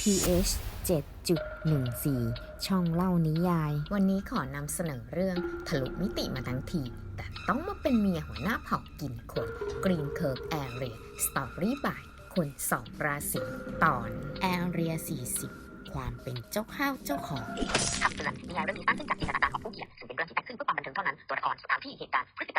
pH 7.14 ช่องเล่านิยาย วันนี้ขอนำเสนอเรื่องทะลุมิติมาทั้งที แต่ต้องมาเป็นเมียหัวหน้าเผ่ากินคน Green Kirk Area Story by คนสองราศีตอน Area 40 ความเป็นเจ้าข้าวเจ้าของคำเตือนนิยายเรื่องนี้สร้างขึ้นจากจินตนาการของผู้เขียนซึ่งเป็นเรื่องที่แต่งขึ้นเพื่อความบันเทิงเท่านั้น ตัวละครสถานที่เหตุการณ์พฤติ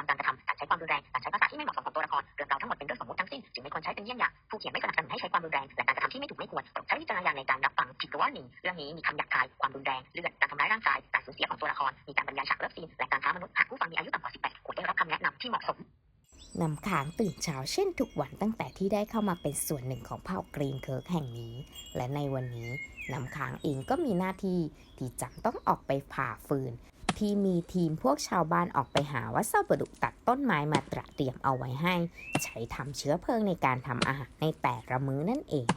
นำค้างตื่นเช้าเช่นทุกวันตั้งแต่ที่ได้เข้ามาเป็นส่วนหนึ่งของเผ่ากรีนเคิร์กแห่งนี้ และในวันนี้นำค้างเองก็มีหน้าที่ที่จำต้องออกไปผ่าฟืน ที่มีทีมพวกชาวบ้านออกไปหาวัสดุตัดต้นไม้มาตระเตรียมเอาไว้ให้ ใช้ทำเชื้อเพลิงในการทำอาหารในแต่ละมื้อนั่นเอง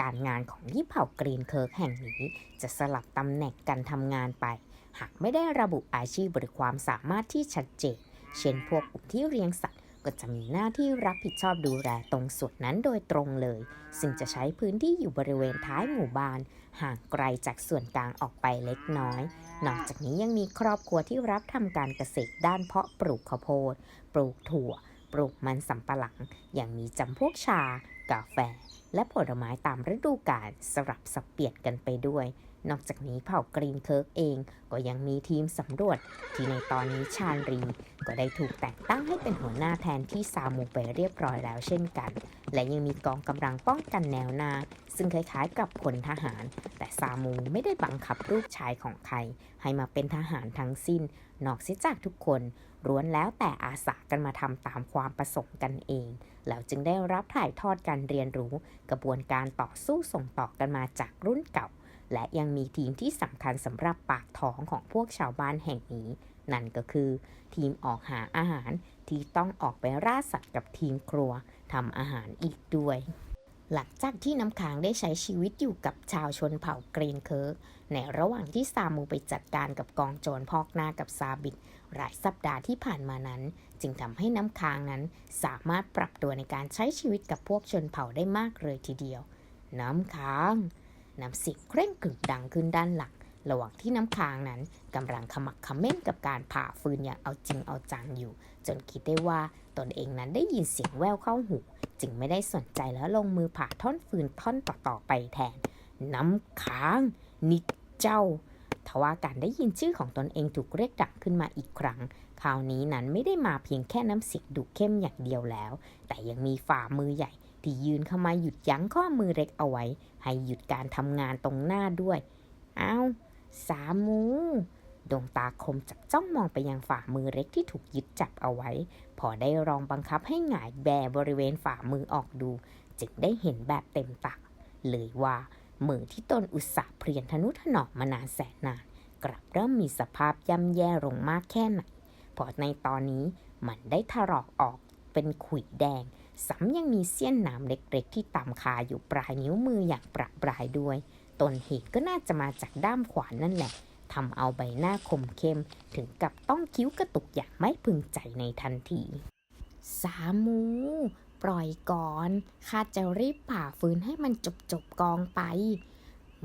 การงานของที่เผ่ากรีนเคิร์กแห่งนี้ จะสลับตำแหน่งกันทำงานไป หากไม่ได้ระบุอาชีพหรือความสามารถที่ชัดเจน เช่นพวกกลุ่มที่เลี้ยงสัตว์ ก็จะมีหน้าที่รับผิดชอบดูแลตรงส่วนนั้นโดยตรงเลย ซึ่งจะใช้พื้นที่อยู่บริเวณท้ายหมู่บ้าน ห่างไกลจากส่วนกลางออกไปเล็กน้อย นอกจากนี้ยังมีครอบครัวที่รับทำการเกษตรด้านเพาะปลูกข้าวโพด ปลูกถั่ว ปลูกมันสำปะหลังอย่างมีจำพวกชา กาแฟ และผลไม้ตามฤดูกาลสลับสับเปลี่ยนกันไปด้วย นอกจากนี้เผ่ากรีนเคิร์กเองก็ยังมีทีมสำรวจ ที่ในตอนนี้ชาญรี ก็ได้ถูกแต่งตั้งให้เป็นหัวหน้าแทนที่ซามูไปเรียบร้อยแล้วเช่นกัน และยังมีกองกำลังป้องกันแนวหน้า ซึ่งคล้ายๆกับพลทหาร แต่ซามูไม่ได้บังคับลูกชายของใคร ให้มาเป็นทหารทั้งสิ้น นอกเสียจากทุกคนล้วนแล้วแต่อาสากันมาทำตามความประสงค์กันเอง แล้วจึงได้รับถ่ายทอดการเรียนรู้ กระบวนการต่อสู้ส่งต่อกันมาจากรุ่นเก่า และยังมีทีมที่สำคัญสำหรับปากท้องของพวกชาวบ้านแห่งนี้ นั่นก็คือ ทีมออกหาอาหารที่ต้องออกไปล่าสัตว์กับทีมครัวทำอาหารอีกด้วย หลังจากที่น้ำค้างได้ใช้ชีวิตอยู่กับชาวชนเผ่าเกรนเคิร์กในระหว่างที่ซามูไปจัดการกับกองโจรพอกหน้ากับซาบิกหลายสัปดาห์ที่ผ่านมานั้น จึงทำให้น้ำค้างนั้น สามารถปรับตัวในการใช้ชีวิตกับพวกชนเผ่าได้มากเลยทีเดียว น้ำค้าง น้ำเสียงเคร่งกรึกดังขึ้นด้านหลัง ระหว่างที่น้ำค้างนั้นกำลังขมักขม้นกับการผ่าฟืนอย่างเอาจริงเอาจังอยู่ จนคิดได้ว่าตนเองนั้นได้ยินเสียงแววเข้าหู จึงไม่ได้สนใจแล้วลงมือผ่าท่อนฟืนท่อนต่อๆไปแทน น้ำค้างนิดเจ้าทว่าการได้ยินชื่อของตนเองถูกเรียกดังขึ้นมาอีกครั้ง คราวนี้นั้นไม่ได้มาเพียงแค่น้ำเสียงดุเข้มอย่างเดียวแล้ว แต่ยังมีฝ่ามือใหญ่ ที่ยืนเข้ามาหยุดยั้งข้อมือเล็กเอาไว้ ให้หยุดการทำงานตรงหน้าด้วย เอ้า สามูดวงตาคมจับจ้องมองไปยังฝ่ามือเล็กที่ถูกยึดจับเอาไว้ พอได้ลองบังคับให้หงายแบบริเวณฝ่ามือออกดู จึงได้เห็นแบบเต็มตาเลยว่ามือที่ตนอุตส่าห์เพียนทนุถนอมมานานแสนนาน กลับเริ่มมีสภาพย่ำแย่ลงมากแค่ไหนพราะในตอนนี้มันได้ถลอกออกเป็นขุยแดง ซ้ำยังมีเสี้ยนหนามเล็กๆ ที่ต่ำคาอยู่ปลายนิ้วมืออย่างประปรายด้วย ต้นเหตุก็น่าจะมาจากด้ามขวานนั่นแหละทำเอาใบหน้าคมเข้ม ถึงกับต้องคิ้วกระตุกอย่างไม่พึงใจในทันที สามู ปล่อยก่อน ข้าจะรีบผ่าฟืนให้มันจบจบกองไป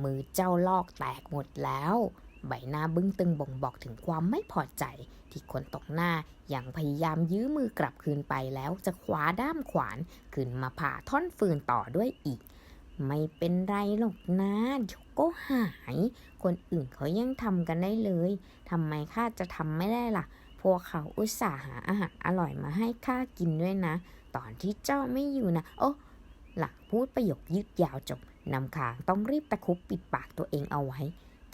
มือเจ้าลอกแตกหมดแล้ว ใบหน้าบึ้งตึงบ่งบอกถึงความไม่พอใจ ที่คนตกหน้ายังพยายามยื้อมือกลับคืนไปแล้วจะคว้าด้ามขวานขึ้นมาผ่าท่อนฟืนต่อด้วยอีก ไม่เป็นไรหรอกนะเดี๋ยวก็หาย คนอื่นเขายังทำกันได้เลยทำไมข้าจะทำไม่ได้ล่ะ พวกเขาอุตส่าห์หาอาหารอร่อยมาให้ข้ากินด้วยนะ ตอนที่เจ้าไม่อยู่นะโอ้หลังพูดประโยคยืดยาวจบนำขางต้องรีบตะคุบปิดปากตัวเองเอาไว้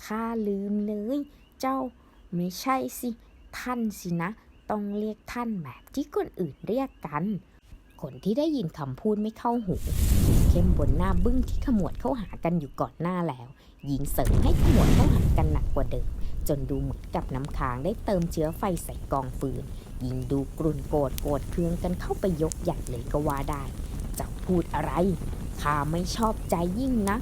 ข้าลืมเลย เจ้าไม่ใช่สิ ท่านสินะ ต้องเรียกท่านแบบที่คนอื่นเรียกกัน คนที่ได้ยินคำพูดไม่เข้าหูเข้มบนหน้าบึ้งที่ขมวดเข้าหากันอยู่ก่อนหน้าแล้วยิงเสริมให้ขมวดเข้าหากันหนักกว่าเดิม จนดูเหมือนกับน้ำค้างได้เติมเชื้อไฟใส่กองฟืน ยิงดูกรุ่นโกรธโกรธเคืองกันเข้าไปยกใหญ่เลยก็ว่าได้เจ้าพูดอะไรข้าไม่ชอบใจยิ่งนะ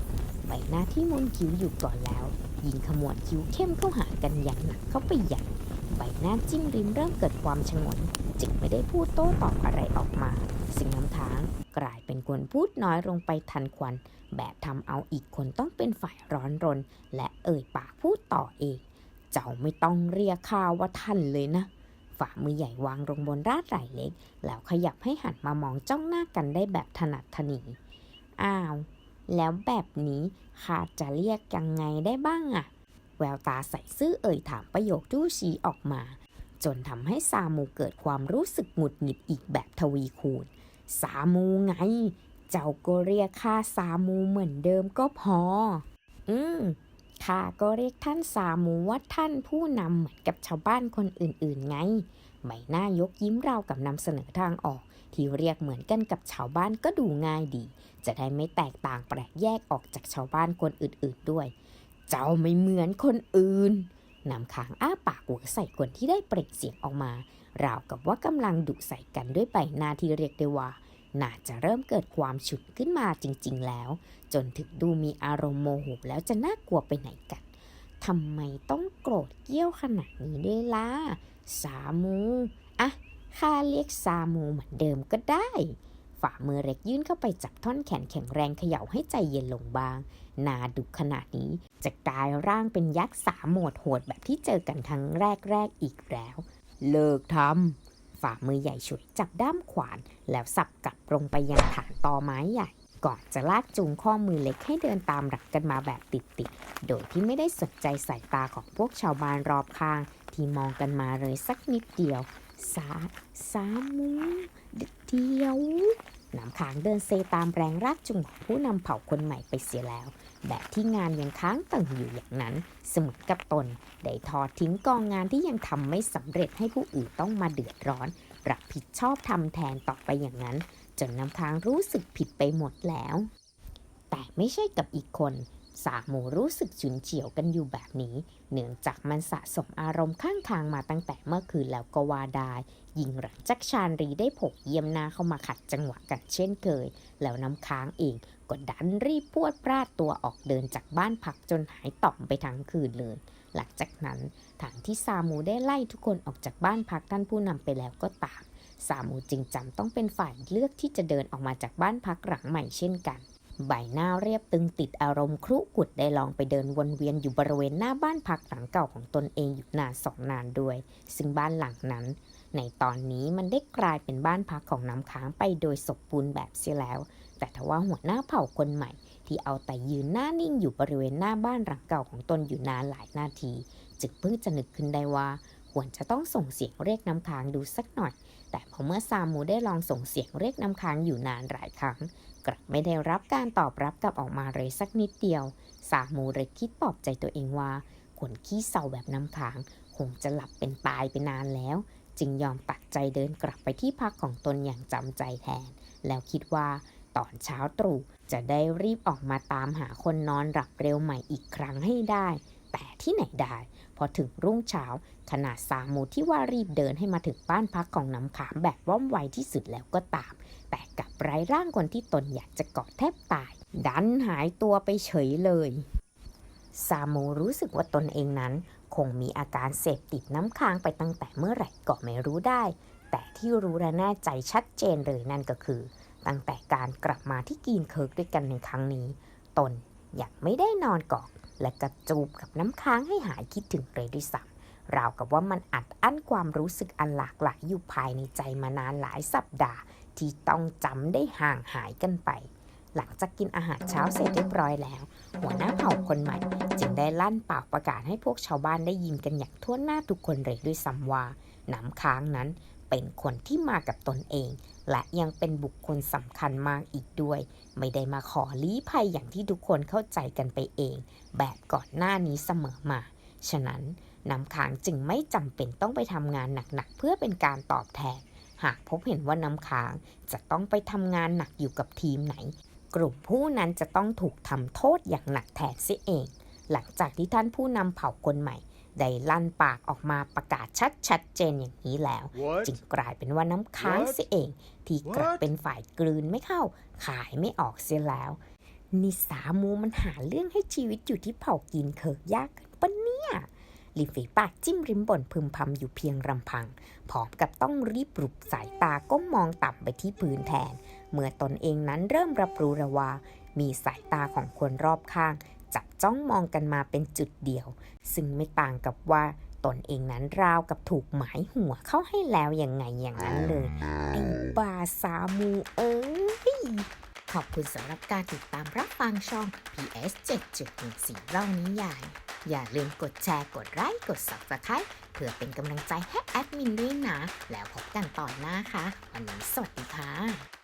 ใบหน้าที่มนคิ้วอยู่ก่อนแล้ว ยิงขมวดคิ้วเข้มเข้าหากันอย่างหนักเข้าไปใหญ่ใบหน้าจิ้มริมเริ่มเกิดความชงนจึงไม่ได้พูดโต้ตอบอะไรออกมาซึ่งน้ำค้างกลายเป็นคนพูดน้อยลงไปทันควัน แบบทำเอาอีกคนต้องเป็นฝ่ายร้อนรน และเอ่ยปากพูดต่อเอง เจ้าไม่ต้องเรียกข้าว่าท่านเลยนะฝ่ามือใหญ่วางลงบนราดไหล่เล็ก แล้วขยับให้หันมามองจ้องหน้ากันได้แบบถนัดถนีอ้าว แล้วแบบนี้ข้าจะเรียกยังไงได้บ้างอะแววตาใส่ซื่อเอ่ยถามประโยคจู้ชี้ออกมา จนทำให้ซามูเกิดความรู้สึกหงุดหงิดอีกแบบทวีคูณสามูไง เจ้าก็เรียกข้าสามูเหมือนเดิมก็พอ อืมข้าก็เรียกท่านสามูว่าท่านผู้นำเหมือนกับชาวบ้านคนอื่นๆไงใบหน้ายกยิ้มราวกับนำเสนอทางออก ที่เรียกเหมือนกันกับชาวบ้านก็ดูง่ายดี จะได้ไม่แตกต่างแปลกแยกออกจากชาวบ้านคนอื่นๆด้วย เจ้าไม่เหมือนคนอื่นนำขางอ้าปากหัวใส่คนที่ได้เปล่งเสียงออกมา ราวกับว่ากำลังดุใส่กันด้วยใบหน้าที่เรียกได้ว่า น่าจะเริ่มเกิดความฉุดขึ้นมาจริง ๆ แล้ว จนถึงดูมีอารมณ์โมโหแล้วจะน่ากลัวไปไหนกันทำไมต้องโกรธเกี้ยวขนาดนี้ด้วยล่ะ สามูอะ ข้าเรียกสามูเหมือนเดิมก็ได้ ฝ่ามือเล็กยื่นเข้าไปจับท่อนแขนแข็งแรงเขย่าให้ใจเย็นลงบาง นาดุขนาดนี้ จะกลายร่างเป็นยักษ์สามโหมดโหดแบบที่เจอกันครั้งแรกๆอีกแล้ว เลิกทำฝ่ามือใหญ่ฉุดจับด้ามขวาน แล้วสับกลับลงไปยังฐานตอไม้ใหญ่ก่อนจะลากจูงข้อมือเล็กให้เดินตามหลังกันมาแบบติดๆ โดยที่ไม่ได้สนใจสายตาของพวกชาวบ้านรอบข้าง ที่มองกันมาเลยสักนิดเดียว สาสามูเดียวน้ำค้างเดินเซตามแรงรากจูงของผู้นำเผ่าคนใหม่ไปเสียแล้ว แบบที่งานยังค้างตึงอยู่อย่างนั้น สมือนกับตน ได้ทอดทิ้งกองงานที่ยังทำไม่สำเร็จให้ผู้อื่นต้องมาเดือดร้อน รับผิดชอบทำแทนต่อไปอย่างนั้น จนน้ำค้างรู้สึกผิดไปหมดแล้ว แต่ไม่ใช่กับอีกคน สามหมูรู้สึกฉุนเฉียวกันอยู่แบบนี้ เนื่องจากมันสะสมอารมณ์ข้างทางมาตั้งแต่เมื่อคืนแล้วก็ว่าได้ยิงหลังจากชาญรีได้ผกเยี่ยมหน้าเข้ามาขัดจังหวะกันเช่นเคย แล้วน้ำค้างเองก็ดันรีบพวดพลาดตัวออกเดินจากบ้านพักจนหายต่อมไปทั้งคืนเลย หลังจากนั้นทางที่ซามูได้ไล่ทุกคนออกจากบ้านพักท่านผู้นำไปแล้วก็ตาม ซามูจึงจำต้องเป็นฝ่ายเลือกที่จะเดินออกมาจากบ้านพักหลังใหม่เช่นกัน ใบหน้าเรียบตึงติดอารมณ์ครุกุดได้ลองไปเดินวนเวียนอยู่บริเวณหน้าบ้านพักหลังเก่าของตนเองอยู่นานสองนานด้วย ซึ่งบ้านหลังนั้น ในตอนนี้มันได้กลายเป็นบ้านพักของน้ำค้างไปโดยสมบูรณ์แบบเสียแล้ว แต่ทว่าหัวหน้าเผ่าคนใหม่ ที่เอาแต่ยืนหน้านิ่งอยู่บริเวณหน้าบ้านหลังเก่าของตนอยู่นานหลายนาที จึงเพิ่งจะนึกขึ้นได้ว่า ควรจะต้องส่งเสียงเรียกน้ำค้างดูสักหน่อย แต่พอเมื่อซามูได้ลองส่งเสียงเรียกน้ำค้างอยู่นานหลายครั้ง กลับไม่ได้รับการตอบรับกลับออกมาเลยสักนิดเดียว สามูเลยคิดปลอบใจตัวเองว่าคนขี้เศร้าแบบน้ำค้าง คงจะหลับเป็นตายไปนานแล้ว จึงยอมตัดใจเดินกลับไปที่พักของตนอย่างจำใจแทน แล้วคิดว่าตอนเช้าตรู่จะได้รีบออกมาตามหาคนนอนหลับเร็วใหม่อีกครั้งให้ได้ แต่ที่ไหนได้ พอถึงรุ่งเช้า ขนาดสามูที่ว่ารีบเดินให้มาถึงบ้านพักของน้ำขามแบบว่องไวที่สุดแล้วก็ตาม แต่กลับ ไร้ร่างคนที่ตนอยากจะกอดแทบตาย ดันหายตัวไปเฉยเลยซามูรู้สึกว่าตนเองนั้น คงมีอาการเสพติดน้ำค้างไปตั้งแต่เมื่อไหร่ก็ไม่รู้ได้ แต่ที่รู้และแน่ใจชัดเจนเลยนั่นก็คือ ตั้งแต่การกลับมาที่กีนเคิร์กด้วยกันในครั้งนี้ ตนอยากไม่ได้นอนกอดและกระจูบกับน้ำค้างให้หายคิดถึงเลยด้วยซ้ำราวกับว่ามันอัดอั้นความรู้สึกอันหลากหลายอยู่ภายในใจมานานหลายสัปดาห์ ที่ต้องจำได้ห่างหายกันไป หลังจากกินอาหารเช้าเสร็จเรียบร้อยแล้ว หัวหน้าเผ่าคนใหม่ จึงได้ลั่นเป่าประกาศให้พวกชาวบ้านได้ยินกันอย่างทั่วหน้าทุกคนเลยด้วยซ้ำว่าน้ำค้างนั้นเป็นคนที่มากับตนเอง และยังเป็นบุคคลสำคัญมากอีกด้วย ไม่ได้มาขอลี้ภัยอย่างที่ทุกคนเข้าใจกันไปเอง แบบก่อนหน้านี้เสมอมา ฉะนั้นน้ำค้างจึงไม่จำเป็นต้องไปทำงานหนักๆเพื่อเป็นการตอบแทน หากพบเห็นว่าน้ำค้างจะต้องไปทำงานหนักอยู่กับทีมไหน กลุ่มผู้นั้นจะต้องถูกทำโทษอย่างหนักแทนเสียเอง หลังจากที่ท่านผู้นำเผ่าคนใหม่ได้ลั่นปากออกมาประกาศชัดชัดๆเจนอย่างนี้แล้ว What? จึงกลายเป็นว่าน้ำค้าง What? เสียเอง ที่กลับ What? เป็นฝ่ายกลืนไม่เข้า ขายไม่ออกเสียแล้ว นิสามูมันหาเรื่องให้ชีวิตอยู่ที่เผ่ากินเคิกยากขึ้นปะเนี่ย ริมฝีปากจิ้มริมบนพึมพำอยู่เพียงลำพัง พร้อมกับต้องรีบปลุกสายตาก้มมองต่ำไปที่พื้นแทน เมื่อตนเองนั้นเริ่มรับรู้แล้วว่า มีสายตาของคนรอบข้าง จับจ้องมองกันมาเป็นจุดเดียว ซึ่งไม่ต่างกับว่าตนเองนั้นราวกับถูกหมายหัวเข้าให้แล้วอย่างไงอย่างนั้นเลยไอ้บาซามูเอ้ยขอบคุณสำหรับการติดตามรับฟังช่อง PS 7.14เล่านิยาย อย่าลืมกดแชร์ กดไลค์ กด Subscribe เพื่อเป็นกำลังใจให้แอดมินด้วยนะ แล้วพบกันตอนหน้าค่ะ วันนี้สวัสดีค่ะ